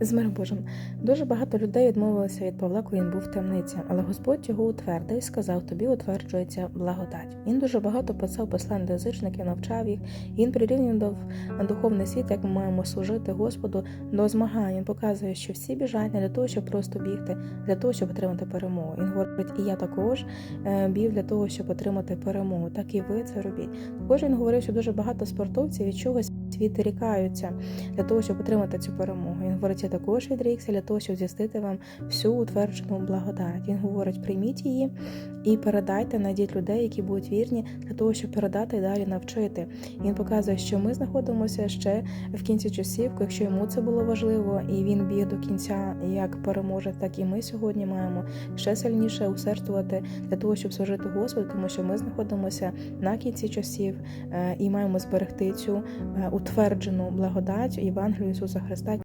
З миром Божим. Дуже багато людей відмовилися від Павла, коли він був в темниці, але Господь його утвердив і сказав: тобі утверджується благодать. Він дуже багато писав послань до язичників, навчав їх. Він прирівнював духовний світ, як ми маємо служити Господу до змагань. Він показує, що всі біжать не для того, щоб просто бігти, для того, щоб отримати перемогу. Він говорить, і я також е, біг для того, щоб отримати перемогу. Так і ви це робіть. Також він говорив, що дуже багато спортовців від чогось відрікаються для того, щоб отримати цю перемогу. Він говорить, я також відрікся для того, щоб звістити вам всю утверджену благодать. Він говорить, прийміть її і передайте, найдіть людей, які будуть вірні, для того, щоб передати і далі навчити. Він показує, що ми знаходимося ще в кінці часів, якщо йому це було важливо, і він біг до кінця як переможе, так і ми сьогодні маємо ще сильніше усердствувати для того, щоб служити Господу, тому що ми знаходимося на кінці часів е, і маємо зберегти цю е, утверджену благодать Євангелію Ісуса Христа.